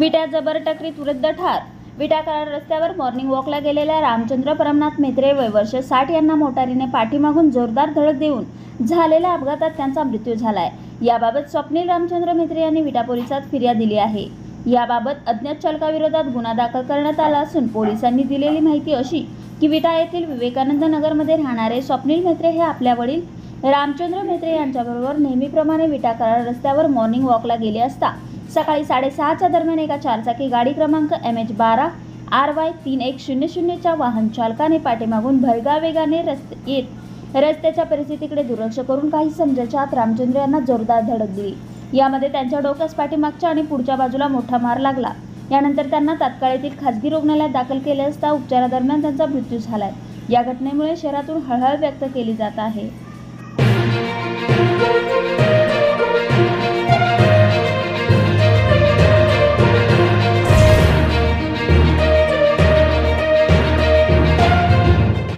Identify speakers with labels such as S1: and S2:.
S1: विटा जबर टकरीत वृद्ध ठार. विटा कराड रस्त्यावर मॉर्निंग वॉकला गेलेल्या रामचंद्र परमनाथ मेत्रे वय वर्ष साठ यांना मोटारीने पाठीमागून जोरदार धडक देऊन झालेल्या अपघातात त्यांचा मृत्यू झाला आहे याबाबत स्वप्नील रामचंद्र मेत्रे यांनी विटा पोलिसात फिर्याद दिली आहे. याबाबत अज्ञात चालकाविरोधात गुन्हा दाखल करण्यात आला असून पोलिसांनी दिलेली माहिती अशी की विटा येथील विवेकानंद नगरमध्ये राहणारे स्वप्नील मेत्रे हे आपल्या वडील रामचंद्र मेत्रे यांच्याबरोबर नेहमीप्रमाणे विटा कराड रस्त्यावर मॉर्निंग वॉकला गेले असता सकाळी साडेसहाच्या दरम्यान एका चारचाकी गाडी क्रमांक एम एच बारा आर वाय तीन एक शून्य शून्यच्या वाहन चालकाने पाठीमागून भरगा वेगाने रस्ते येत रस्त्याच्या परिस्थितीकडे दुर्लक्ष करून काही समजाच्या आत रामचंद्र यांना जोरदार धडक दिली. यामध्ये त्यांच्या डोक्यास पाठीमागच्या आणि पुढच्या बाजूला मोठा मार लागला. यानंतर त्यांना तात्काळ येथील खासगी रुग्णालयात दाखल केले असता उपचारादरम्यान त्यांचा मृत्यू झालाय. या घटनेमुळे शहरातून हळहळ व्यक्त केली जात आहे.